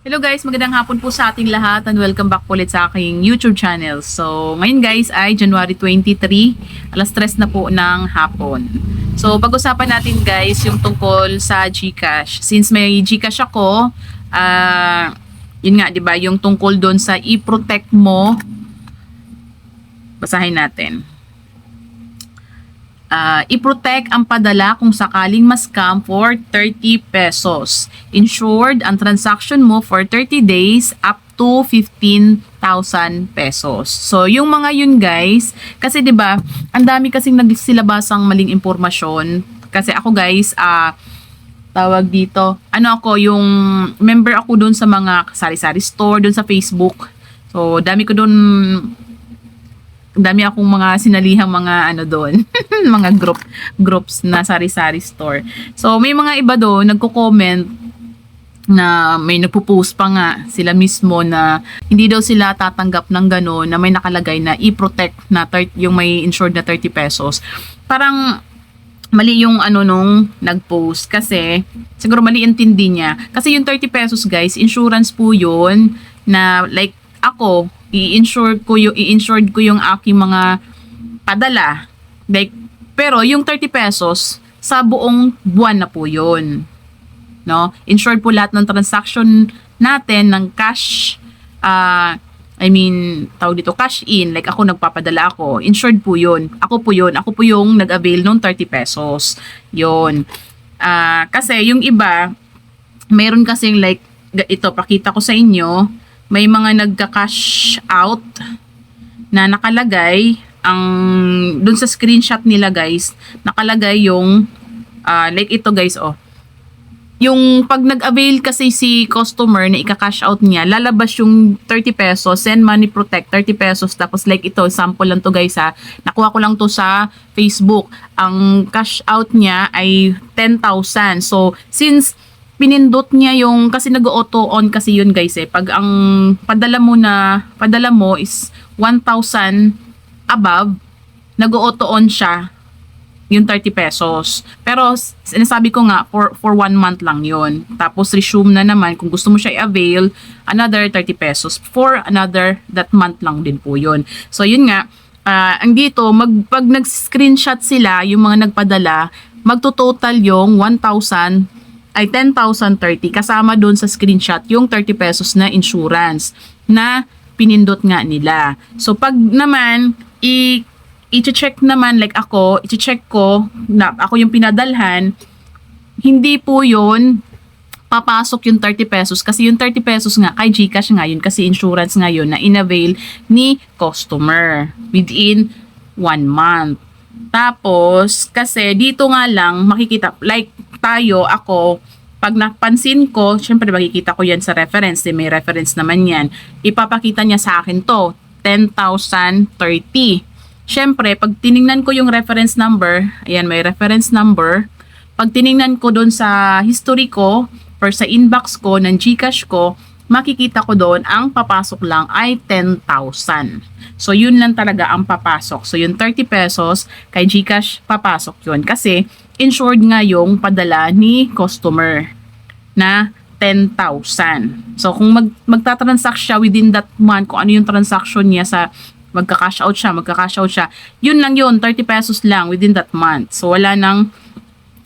Hello guys, magandang hapon po sa ating lahat and welcome back ulit sa aking YouTube channel. So, ngayon guys ay January 23, alas 3 na po ng hapon. So, pag-usapan natin guys yung tungkol sa GCash. Since may GCash ako, ah yun nga, 'di ba, yung tungkol doon sa i-protect mo. Basahin natin. Ah, i-protect ang padala kung sakaling ma-scam for 30 pesos. Insured ang transaction mo for 30 days up to 15,000 pesos. So, yung mga yun guys, kasi 'di ba, ang dami kasing nagsilabasang maling impormasyon. Kasi ako guys, ah tawag dito, ano ako, yung member ako doon sa mga sari-sari store doon sa Facebook. So, dami ko doon dami akong mga sinalihang mga ano doon, mga group groups na sari-sari store. So may mga iba doon nagko-comment na may nagpo-post pa nga sila mismo na hindi daw sila tatanggap ng gano'n na may nakalagay na i-protect na 30, yung may insured na 30 pesos. Parang mali yung ano nung nag-post kasi siguro mali intindi niya. Kasi yung 30 pesos guys, insurance po yun na like ako, i-insure ko yung i-insured ko yung aking mga padala. Like pero yung 30 pesos sa buong buwan na po yun. No? Insured po lahat ng transaction natin ng cash ah I mean, tawag dito, cash in, like ako nagpapadala ako, insured po yun. Ako po yun. Ako po yung nag-avail ng 30 pesos. Yun. Ah, kasi yung iba, mayroon kasing like, ito, pakita ko sa inyo, may mga nagka-cash out na nakalagay, ang, dun sa screenshot nila guys, nakalagay yung, ah, like ito guys, oh, yung pag nag-avail kasi si customer na ika-cash out niya, lalabas yung 30 pesos, send money protect, 30 pesos. Tapos like ito, sample lang to guys ha. Nakuha ko lang to sa Facebook. Ang cash out niya ay 10,000. So, since pinindot niya yung, kasi nag-auto on kasi yun guys eh. Pag ang padala mo na, padala mo is 1,000 above, nag-auto on siya yung 30 pesos. Pero sinasabi ko nga for for one month lang yon. Tapos resume na naman kung gusto mo siya i-avail another 30 pesos for another that month lang din po yon. So yun nga ah, ang dito mag pag nag-screenshot sila yung mga nagpadala magto-total yung 1,000 ay 10,030 kasama doon sa screenshot yung 30 pesos na insurance na pinindot nga nila. So pag naman i i-check naman like ako, i-check ko na ako yung pinadalhan, hindi po yun papasok yung 30 pesos kasi yung 30 pesos nga kay GCash nga yun kasi insurance nga yun na inavail ni customer within one month. Tapos, kasi dito nga lang makikita, like tayo, ako, pag napansin ko, syempre makikita ko yan sa reference, eh, may reference naman yan, ipapakita niya sa akin to, 10,030. Syempre, pag tiningnan ko yung reference number, ayan, may reference number, pag tiningnan ko doon sa history ko, or sa inbox ko, ng Gcash ko, makikita ko doon, ang papasok lang ay 10,000. So, yun lang talaga ang papasok. So, yung 30 pesos, kay Gcash, papasok yun. Kasi, insured nga yung padala ni customer na 10,000. So, kung mag, magta-transact siya within that month, kung ano yung transaction niya sa magka-cash out siya, magka-cash out siya, yun lang yun, 30 pesos lang within that month. So, wala nang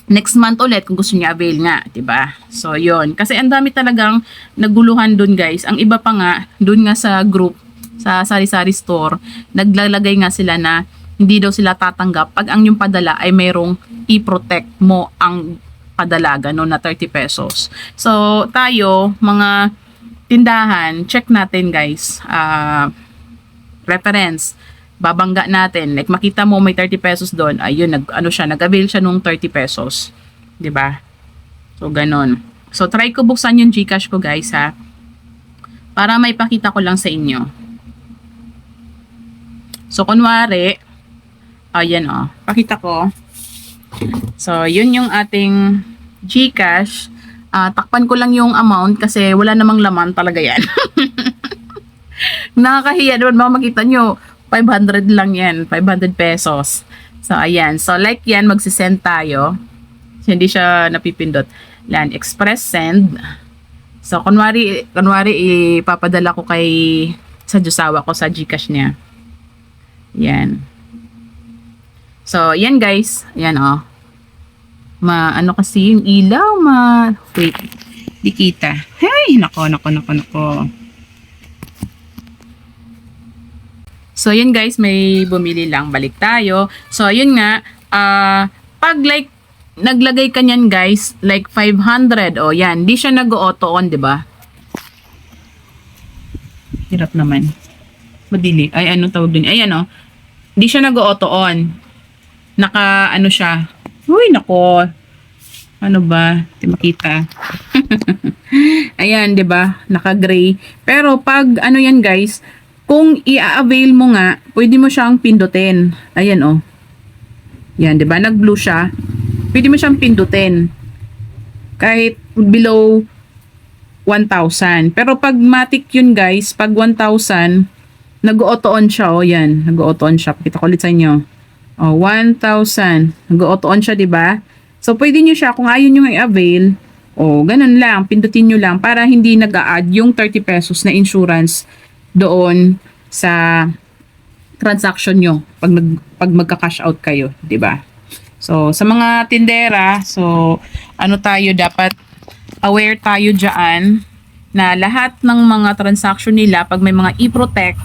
next month ulit kung gusto niya avail nga, 'di ba? So, 'yon. Kasi ang dami talagang naguluhan doon, guys. Ang iba pa nga doon nga sa group sa sari-sari store, naglalagay nga sila na hindi daw sila tatanggap pag ang yung padala ay mayroong i-protect mo ang padala no na 30 pesos. So, tayo mga tindahan, check natin, guys. Ah, reference babangga natin. Like makita mo may 30 pesos doon, ayun nag ano siya, nag-avail siya nung 30 pesos. 'Di ba? So ganon. So try ko buksan yung GCash ko, guys, ha. Para may pakita ko lang sa inyo. So kunwari, ayan oh, pakita ko. So yun yung ating GCash. Ah, takpan ko lang yung amount kasi wala namang laman talaga yan. Nakakahiya naman baka makita nyo 500 lang yan 500 pesos so ayan so like yan magsisend tayo So, hindi siya napipindot land express send So, kunwari, kunwari ipapadala ko kay sa Diyosawa ko sa Gcash niya. Yan. So, yan guys. Yan oh. Ma, ano kasi yung ilaw, ma... Wait. Di kita. Hey, nako, nako, nako, nako. So, yun guys, may bumili lang. Balik tayo. So, yun nga, ah, pag like, naglagay ka niyan guys, like 500, o yan, di siya nag-auto on, di ba? Hirap naman. Madili. Ay, ano tawag dun? Ayan, o. Di siya nag-auto on. Naka, ano siya. Uy, nako. Ano ba? Di makita. Ayan, 'di ba? Naka-gray. Pero pag ano 'yan, guys, kung i-avail mo nga, pwede mo siyang pindutin. Ayan oh. Yan, 'di ba? Nag-blue siya. Pwede mo siyang pindutin. Kahit below 1,000. Pero pag matic yun, guys, pag 1,000, nag-auto on siya, oh, yan. Nag-auto on siya. Pakita ko ulit sa inyo. Oh, 1,000. Nag-auto on siya, 'di ba? So, pwede nyo siya, kung ayaw nyo i-avail, o ganun lang, pindutin nyo lang para hindi nag-a-add yung 30 pesos na insurance doon sa transaction nyo pag, nag, pag magka-cash out kayo, di ba? So, sa mga tindera, so, ano tayo, dapat aware tayo dyan na lahat ng mga transaction nila, pag may mga e-protect,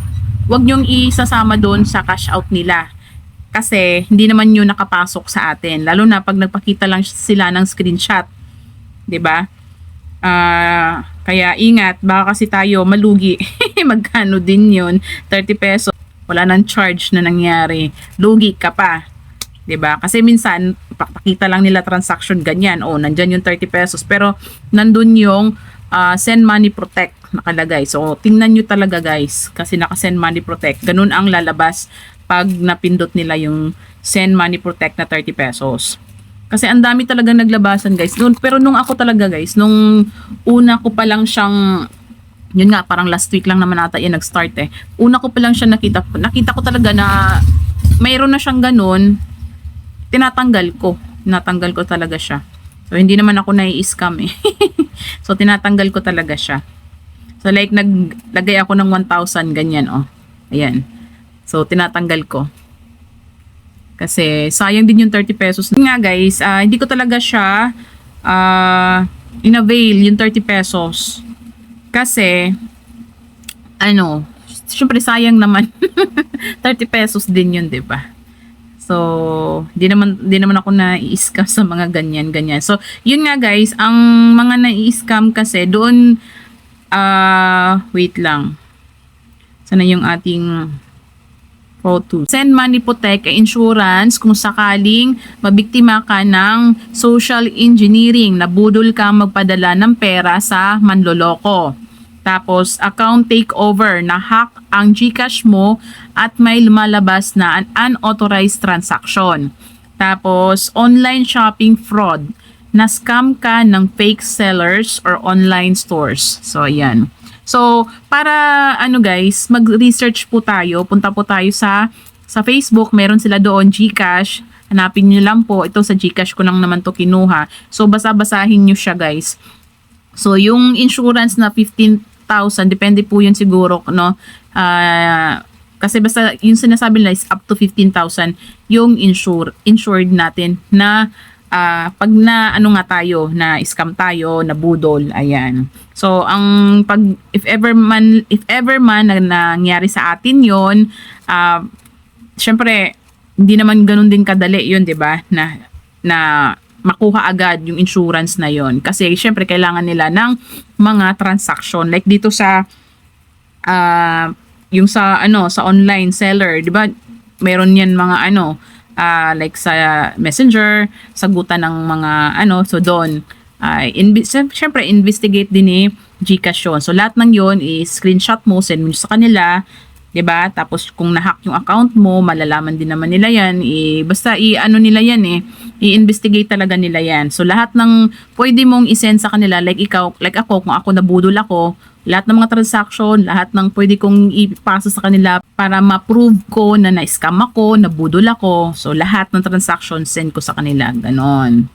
wag nyong isasama doon sa cash out nila kasi hindi naman yun nakapasok sa atin. Lalo na pag nagpakita lang sila ng screenshot. Ba Ah, kaya ingat. Baka kasi tayo malugi. Magkano din yun? 30 pesos. Wala nang charge na nangyari. Lugi ka pa. 'di ba kasi minsan pakita lang nila transaction ganyan. Oh nandyan yung 30 pesos. Pero nandun yung ah, send money protect nakalagay. So tingnan nyo talaga guys. Kasi naka send money protect. Ganun ang lalabas pag napindot nila yung send money protect na 30 pesos. Kasi ang dami talaga naglabasan guys. Noon, pero nung ako talaga guys, nung una ko pa lang siyang yun nga, parang last week lang naman ata yan nag-start eh. Una ko pa lang siya nakita. Nakita ko talaga na mayroon na siyang ganun. Tinatanggal ko. Tinatanggal ko talaga siya. So, hindi naman ako nai-scam eh. so, tinatanggal ko talaga siya. So, like, naglagay ako ng 1,000, ganyan, oh. Ayan. So, tinatanggal ko. Kasi, sayang din yung 30 pesos. Nga guys, ah, hindi ko talaga siya ah, in-avail yung 30 pesos. Kasi, ano, syempre sayang naman. 30 pesos din yun, 'di ba? So, di naman di naman ako na-i-scam sa mga ganyan ganyan. So, yun nga guys, ang mga na-i-scam kasi doon ah wait lang. Sana yung ating Pro 2. Send Money Protect ay insurance kung sakaling mabiktima ka ng social engineering, nabudol ka magpadala ng pera sa manloloko. Tapos, account takeover, na hack ang Gcash mo at may lumalabas na an unauthorized transaction. Tapos, online shopping fraud, na scam ka ng fake sellers or online stores. So, ayan. So, para ano guys, mag-research po tayo, punta po tayo sa sa Facebook, meron sila doon GCash. Hanapin niyo lang po, ito sa GCash ko lang naman to kinuha. So, basa-basahin niyo siya guys. So, yung insurance na 15,000, depende po yun siguro, no? Ah, kasi basta yung sinasabi nila is up to 15,000 yung insure, insured natin na ah, pag na ano nga tayo, na scam tayo, na budol, ayan. So, ang pag, if ever man, if ever man na nangyari sa atin yon ah, syempre, hindi naman ganun din kadali yun, di ba? Na, na makuha agad yung insurance na yon Kasi, syempre, kailangan nila ng mga transaction. Like dito sa, ah, yung sa, ano, sa online seller, di ba? Meron yan mga, ano, ah, like sa messenger, sagutan ng mga, ano, so doon, invi- syem- syempre, investigate din ni Gcash yun. So, lahat ng yon is screenshot mo, send mo sa kanila, 'di ba? Tapos kung na-hack yung account mo, malalaman din naman nila 'yan. I, basta i-ano nila 'yan eh. I-investigate talaga nila 'yan. So lahat ng pwede mong i-send sa kanila like ikaw, like ako kung ako nabudol ako, lahat ng mga transaction, lahat ng pwede kong ipasa sa kanila para ma-prove ko na na-scam ako, nabudol ako. So lahat ng transaction send ko sa kanila, ganon.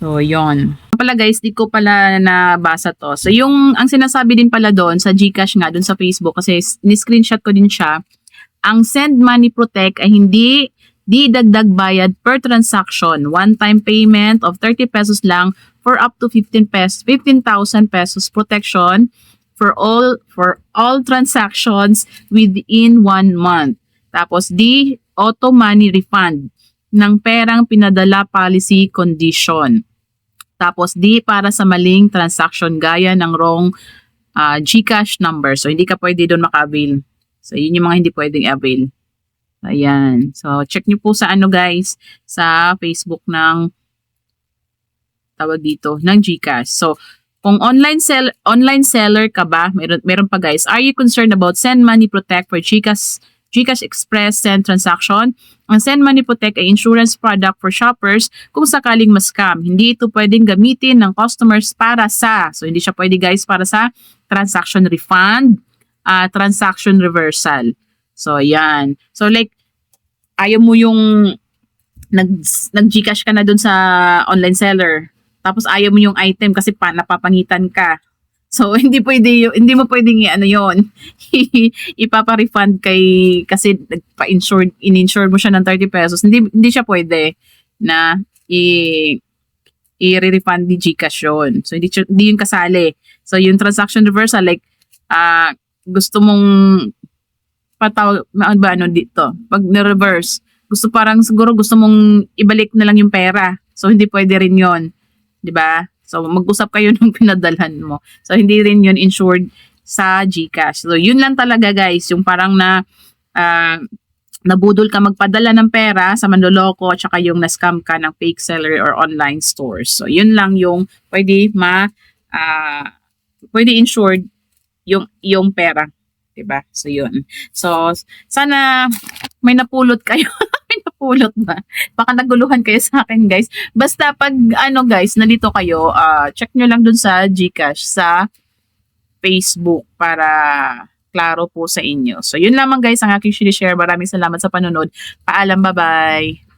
So, yon. Pala guys, di ko pala nabasa to. So, yung, ang sinasabi din pala doon sa Gcash nga, doon sa Facebook, kasi ni-screenshot ko din siya, ang Send Money Protect ay hindi di dagdag bayad per transaction. One-time payment of 30 pesos lang for up to 15 pesos, 15,000 pesos protection for all for all transactions within one month. Tapos di auto money refund ng perang pinadala policy condition. Tapos di para sa maling transaction gaya ng wrong ah, GCash number. So hindi ka pwede doon maka-avail. So yun yung mga hindi pwedeng avail. Ayan. So check nyo po sa ano guys sa Facebook ng tawag dito ng GCash. So kung online sell online seller ka ba, meron meron pa guys. Are you concerned about Send Money Protect for GCash GCash Express Send transaction? Ang Send Money Protect ay insurance product for shoppers kung sakaling ma-scam. Hindi ito pwedeng gamitin ng customers para sa, so hindi siya pwede guys para sa transaction refund, ah, transaction reversal. So, yan. So, like, ayaw mo yung nag, nag-Gcash ka na dun sa online seller. Tapos ayaw mo yung item kasi pa, napapangitan ka. So, hindi pwede hindi mo pwedeng ano yon ipapa-refund kay, kasi nagpa-insure, in-insure mo siya ng 30 pesos. Hindi, hindi siya pwede na i, i-refund ni Gcash yun. So, hindi, hindi yun kasali. So, yung transaction reversal, like, ah gusto mong patawag, ano ba, ano dito, pag na-reverse, gusto parang siguro gusto mong ibalik na lang yung pera. So, hindi pwede rin yon di ba? So, mag-usap kayo ng pinadalhan mo. So, hindi rin yun insured sa GCash. So, yun lang talaga guys, yung parang na ah, nabudol ka magpadala ng pera sa manloloko at saka yung na-scam ka ng fake seller or online stores. So, yun lang yung pwede ma ah, pwede insured yung yung pera. 'di ba? So yun. So sana may napulot kayo. napulot ba? Baka naguluhan kayo sa akin, guys. Basta pag ano guys, nalito kayo, ah, check nyo lang dun sa GCash sa Facebook para klaro po sa inyo. So yun lamang guys ang aking share. Maraming salamat sa panonood. Paalam, bye-bye.